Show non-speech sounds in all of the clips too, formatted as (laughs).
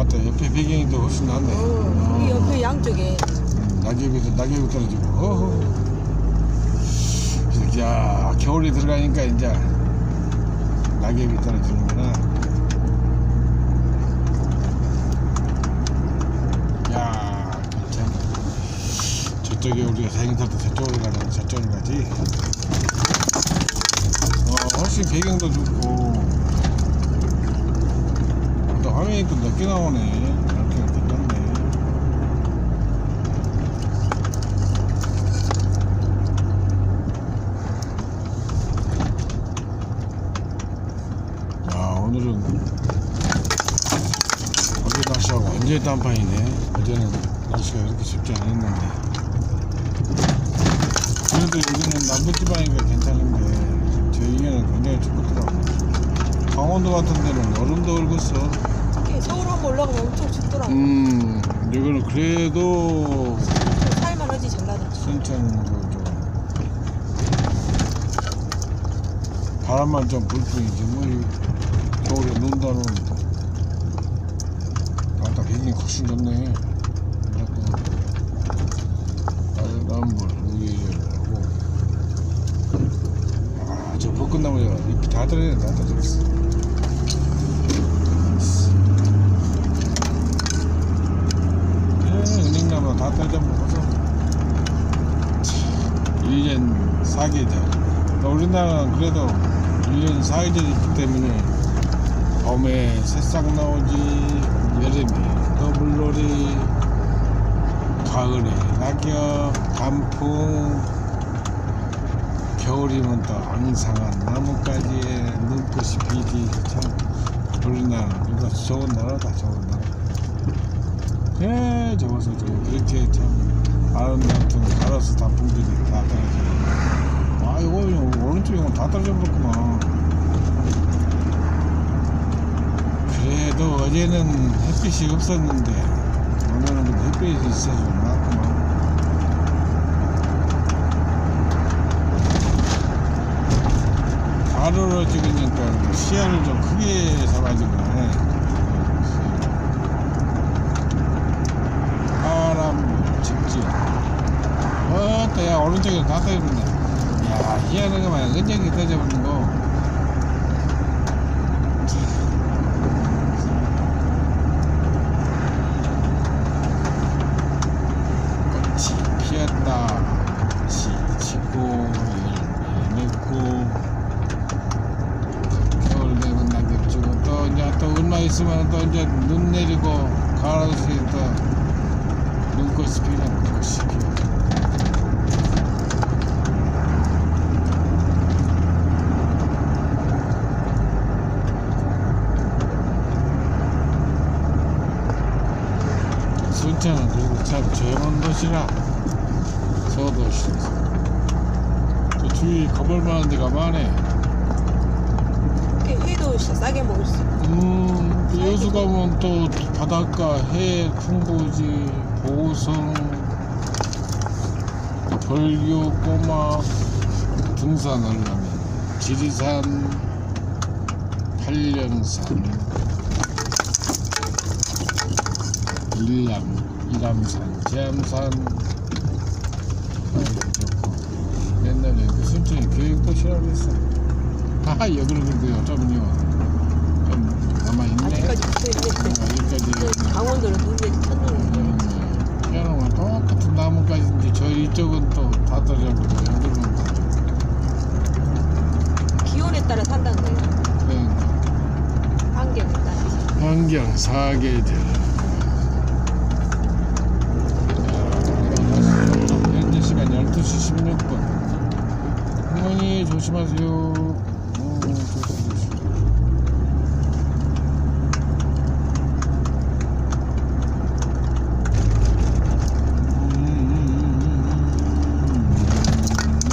아따 옆에 배경이 더 훨씬 낫네. 어, 우리 옆에 양쪽에 음, 낙엽이 낙엽이 떨어지고. 어허. 야 겨울이 들어가니까 이제 낙엽이 떨어지는구나. 야 괜찮아. 저쪽에 우리가 사행사도 저쪽으로 가는 저쪽으로 가지. 어 훨씬 배경도 좋고. 또 화면이 또 늦게 나오네. 이렇게 괜찮네. 야 오늘은 어제 날씨하고 완전히 딴판이네 어제는 날씨가 이렇게 춥지 않았는데 그래도 여기는 남부지방이니까 괜찮은데 저희는 굉장히 춥더라고 강원도 같은 데는 얼었어 특히 서울 한번 올라가면 엄청 춥더라고. 음 여기는 그래도 살만하지 전라도. 순천도 좀 바람만 좀 불 뿐이지 뭐 이 겨울에 눈다는 아까 배경이 훨씬 좋네 그래도 빨간불 우회전하고 아저 벚꽃나무가 잎이 다 떨어져 다 떨어졌어 예, 은행나무 다 떨어져 먹어서 1년 4계절. 우리나라는 그래도 1년 4계절이기 때문에 봄에 새싹 나오지, 여름에 더블놀이, 가을에 낙엽, 단풍, 겨울이면 또 앙상한 나뭇가지에 눈꽃이 피지. 참, 우리나라, 이거 좋은 나라다, 좋은 나라. 예, 좋아서 좋고, 그렇게 참. 아름다운 가로수 단풍들이 다 떨어지고. 아 이거 이거 오른쪽 이거 다 떨어져 버렸구만. 그래도 어제는 햇빛이 없었는데 오늘은 좀 햇빛이 있어서 좀 낫구만. 가로로 찍으니까 시야를 좀 크게 잡아주네 바람 직진 어따 야 오른쪽에 다 떠있네 야 희한한 거만 은정이 떠져버린 거. 꽃이 피었다. 꽃이 지고 맺고. 겨울 되면 낙엽 지고 또 이제 또 얼마 있으면 또 이제 눈 내리고 가로수에 또 눈꽃이 피는 꽃이 피어 순천은 그리고 참 조용한 도시라 소도시 또 주위 가볼 만한 데가 많네 회도 진짜 싸게 먹을 수 있고. 음, 또 여수 가면 또 바닷가, 해, 풍부지, 보성, 벌교, 꼬막, 등산을 가면 지리산, 팔령산, 일남, 이람산, 제암산. 옛날에 그 순천이 교육도시라고 했어 아 여기로 근데요 좀요 좀 남아있네 아직까지. 여기까지 강원도는 눈이 천둥이. 피아노가 똑같은 나무까지인데 저 이쪽은 또 다 떨어져버리고 여기는 또 기온에 따라 산다는 거예요. 그냥 환경에 따라. 환경 사계절 현재 시간 12시 16분 어머니 조심하세요 어, 조심 조심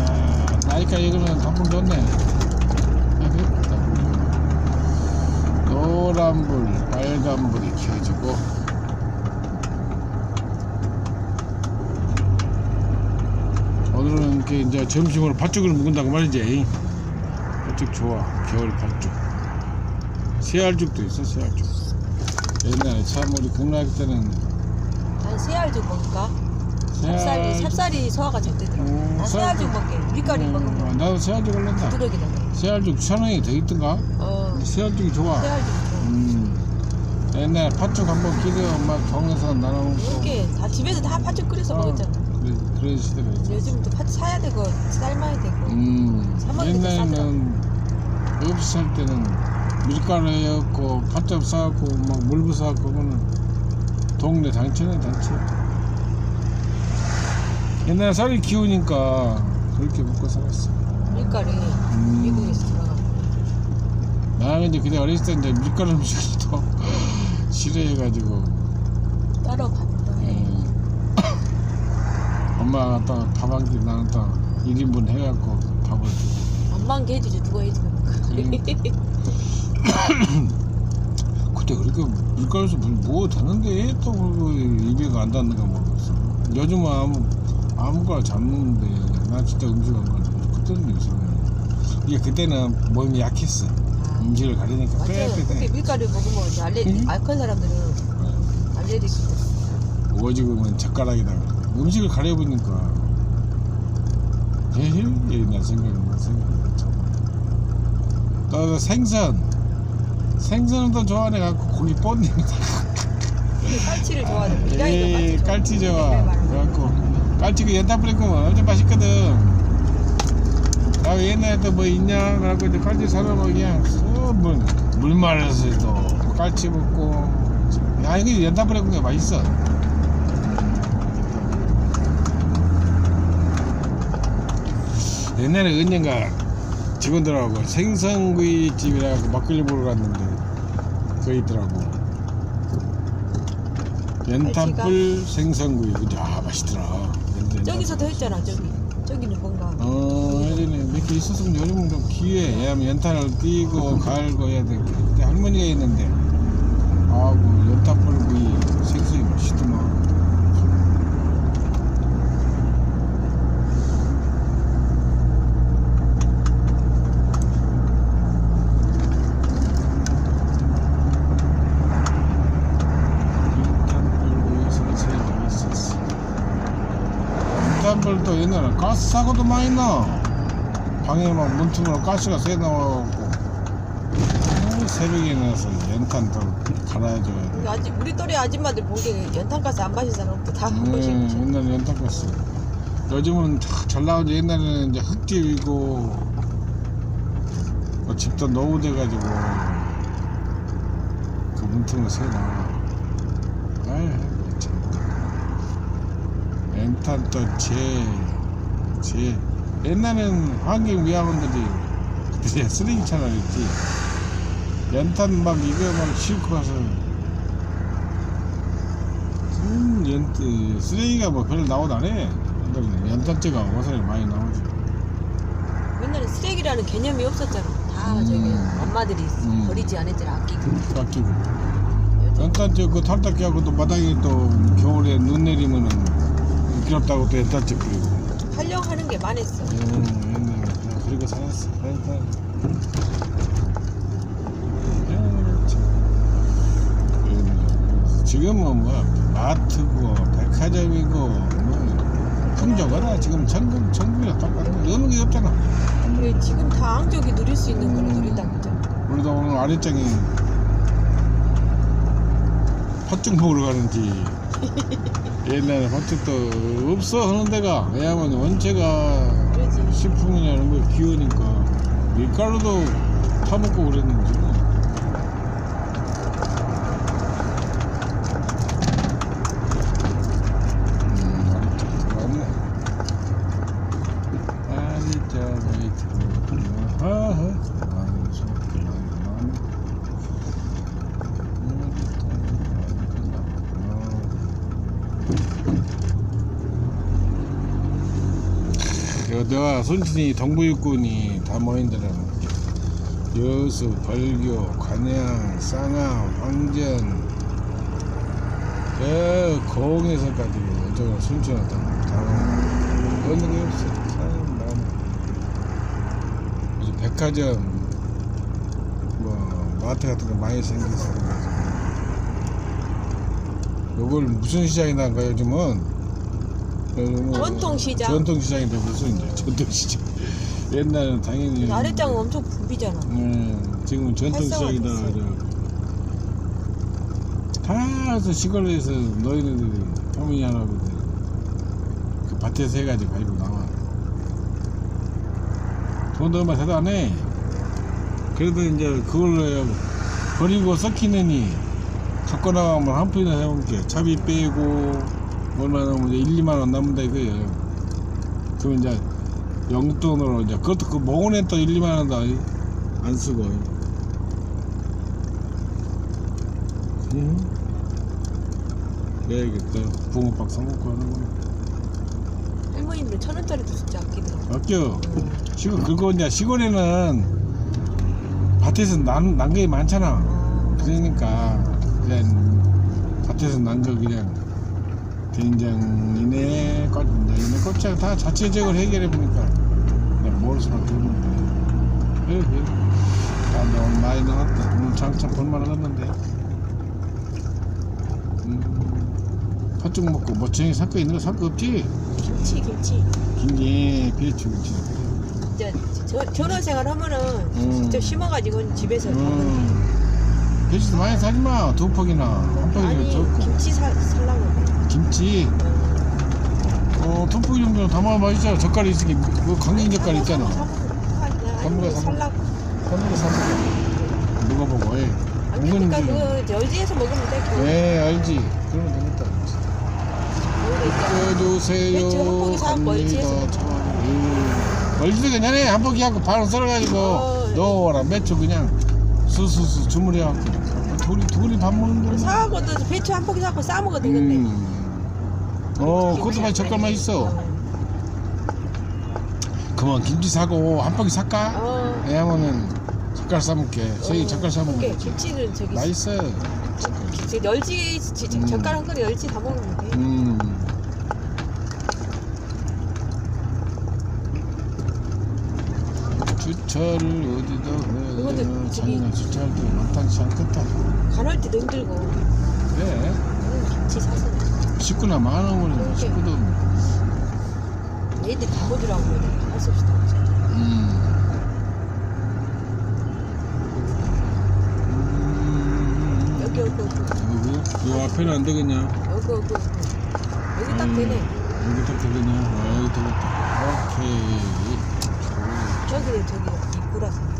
야, 나이가 이거는 단풍 좋네. 아, 그래? 단풍 좋네. 노란불, 빨간불이 켜지고 오늘은 이렇게 이제 점심으로 팥죽을 먹는다고 말이지. 팥죽 좋아. 겨울 팥죽. 새알죽도 있어, 새알죽. 옛날에 참 우리 국락일 때는 난 새알 좀 먹을까? 새알- 삽살이 소화가 잘 되더라고. 음, 난 새알 좀 먹게. 밀가루 음, 먹으면 나도 새알죽 걸린다. 부드러기다. 새알죽 천 원이 더 있던가? 어. 새알죽이 좋아. 새알 좀 먹어. 음. 옛날 팥죽 한번 끼려 막 동네에서 나눠 먹고 이렇게 다 집에서 다 팥죽 끓여서 어, 먹었잖아. 그래, 그런 시대가 있어. 요즘도 팥 사야 되고 삶아야 되고. 음. 사 먹는 게 옛날에는 없이 살 때는 밀가루 해갖고 팥죽 사갖고 막 물부 사갖고 그거는 동네 단체네 단체. 옛날 쌀이 기우니까 그렇게 먹고 살았어. 밀가루 음. 미국에서 들어가. 나는 이제 그때 어렸을 때 이제 밀가루 음식을 또 (laughs) 싫어해가지고 따로. 음. 엄마가 또밥한끼 나는 또 1인분 해갖고 밥을 주고 엄마한 게 해주지 누가 해주고. (coughs) 그때 그렇게 밀가루에서 뭐 되는데 또 그거 입에가 안 닿는 거 먹었어 요즘은 아무 아무거나 잡는데 나 진짜 음식 안 가져 그때는 이상해 이게 그때는 몸이 약했어 음식을 가리니까 맞아요. 빼빼 근데 밀가루 먹으면 이제 알레르기, 음. 알컨 사람들은 알레르기. 오지금은 젓가락에다가 음식을 가려보니까 제일? 옛날 생각나 생각나 참. 또 생선. 생선은 또 좋아해 갖고 고기 뻔히 근데 깔치를 좋아하는 에이 이라이도 깔치 좋아 그래갖고 깔치 그 연탄 뿌리면 엄청 맛있거든. 나 옛날에 또뭐 있냐? 그래갖고 이제 깔치 사러 그냥 물, 물 말아서 또 깔치 먹고. 야 이거 뿌리는 게 맛있어 옛날에 언젠가 직원들하고 생선구이 집이라고 막걸리 보러 갔는데 거기 있더라고. 연탄불 생선구이. 그죠? 아 맛있더라. 연탄- 저기서도 했잖아 저기. 저기는 뭔가. 어 예전에 몇 개 있었으면 요즘은 좀 기회. 왜냐면 연탄을 띄고 갈고 해야 돼. 그때 할머니가 있는데. 아고 연탄불 구이 생선이 맛있더만 연탄불 구이 생선이 맛있었어 연탄불도 사고도 많이 나. 방에 막 문틈으로 가스가 새 나와갖고. 새벽에 나서 연탄도 갈아줘야 돼 우리 아직 우리 또래 아줌마들 보기에 연탄가스 안 마신 사람 없고 다한 네, 번씩 마셔. 옛날에 연탄가스. 요즘은 다 잘 나오지 옛날에는 이제 흙집이고 뭐 집도 노후돼가지고 그 문틈으로 새 나와. 아이 참. 연탄 또 재재 옛날엔 환경위원들이 그때 쓰레기 차량했지 연탄 막 이거 막 싣고 가서 음, 연, 그 쓰레기가 뭐 별로 나오도 안 해. 옛날에는 연탄재가 어선에 많이 나오지. 옛날에 쓰레기라는 개념이 없었잖아 다 음. 저기 엄마들이 음. 버리지 않았잖아 아끼고. 요즘 연탄재 그 탈탁해하고 또 마당에 또 겨울에 눈 내리면은 미끄럽다고 또 연탄재 뿌리고. 활용하는 게 많았어 음, 옛날에 그냥 그리고 살았어. 옛날에. 지금은 뭐 마트고 백화점이고 뭐 풍조거나 지금 전국 전국이랑 똑같네. 어느 게 없잖아. 그래 지금 다 앙족이 누릴 수 있는 거를 누린다 그죠 우리도 오늘 아랫장에 팥죽 먹으러 가는지. (laughs) 옛날에 팥죽도 없어 하는 데가. 왜냐면 원체가 식품이나 이런 거 비우니까 밀가루도 타먹고 그랬는지 음, 아랫장 들어왔네 아랫장에 들어왔구나 하하 많이 속이 많이 순천이 동부육군이 다 모인 데라는 여수, 벌교, 관양, 쌍암, 황전 저 고흥에서까지 이쪽으로 순천은 다, 다 어느 게 없어. 참 많아 무슨 백화점 뭐 마트 같은 거 많이 그래가지고. 요걸 무슨 시장이나가 요즘은 요즘은 전통시장. 전통시장이 되고서 이제 전통시장. (laughs) 옛날에는 당연히 아랫장은 엄청 붐비잖아. 음, 지금 전통시장이다. 다서 시골에서 너희들이 어머니 할아버지 그 밭에서 해가지고 가지고 나와. 돈도 얼마 대도 안해. 그래도 이제 그걸로 버리고 썩히느니 갖고 나가면 한 푼이나 해볼게. 차비 빼고 얼마 남으면 이제 1, 2만 원 남는다 이거예요 그럼 이제 용돈으로 이제 그것도 그 먹으네 또 1, 2만 원도 아니- 안 쓰고 응? 그래야겠다 붕어빵 사먹고 하는 거 할머니들 천 원짜리도 진짜 아끼더라고. 아껴 응. 시골 그거 이제 시골에는 밭에서 난, 난게 많잖아 어. 그러니까 그냥 밭에서 난 거 그냥 된장이네 꽃장이네 꽃장 다 자체적으로 해결해 보니까 그냥 먹을 수밖에 없는데 그래 그래 아, 나 오늘 많이 나왔다 오늘 장참 볼만 하겠는데 음, 팥죽 먹고 뭐쟁이 살거 있는 거살거 없지? 김치 김치. 김치 배추 그치 이제 저, 전원 생활 하면은 음. 직접 심어가지고 집에서. 음, 배추도 많이 사지 마. 두 폭이나. 한 아니 적고. 김치 사, 살라고. 김치. 어, 두폭 정도는 담아 맛있잖아. 젓갈이 있으니, 그 강진 젓갈 있잖아. 살라고. 한국에 사서 누가 보고, 예. 그러니까. 그 열지에서 먹으면 돼. 그 예, 알지. 그러면 되겠다. 멀지에서 갑니다. 참. 음. 멀지도 괜찮아. 한 포기 하고 바로 썰어가지고 어, 넣어라. 매주 그냥 수수수 주물해갖고. 둘이, 둘이 밥 먹는 거. 사하고 또 배추 한 포기 사고 싸 먹어도 되겠네. 음. 어, 그것도 맛 젓갈 맛있어. 어. 그만 김치 사고 한 포기 살까? 어. 왜냐면은 젓갈 싸먹게. 저희 어, 젓갈 그게 거지. 김치는 저기 맛있어. 지- 열지 지- 지- 음. 젓갈 한 그릇 열지 다 돼. 음. 주차를 어디다 해? 그거는 저기- 자기가 주차할 때 마땅치 않겠다. 간할 때도 힘들고 그래. 나는 김치 사서 식구나 많으면 그러게. 식구도. 애들 다 그러는데 할수 없이 다 먹자. 음. 음. 여기 여기 여기 여기? 요 앞에는 안 되겠냐? 여기 여기 여기 여기 딱 음, 되네. 여기 딱 되겠냐? 아, 여기 되겠다. 오케이. 저기 저기 입구라서.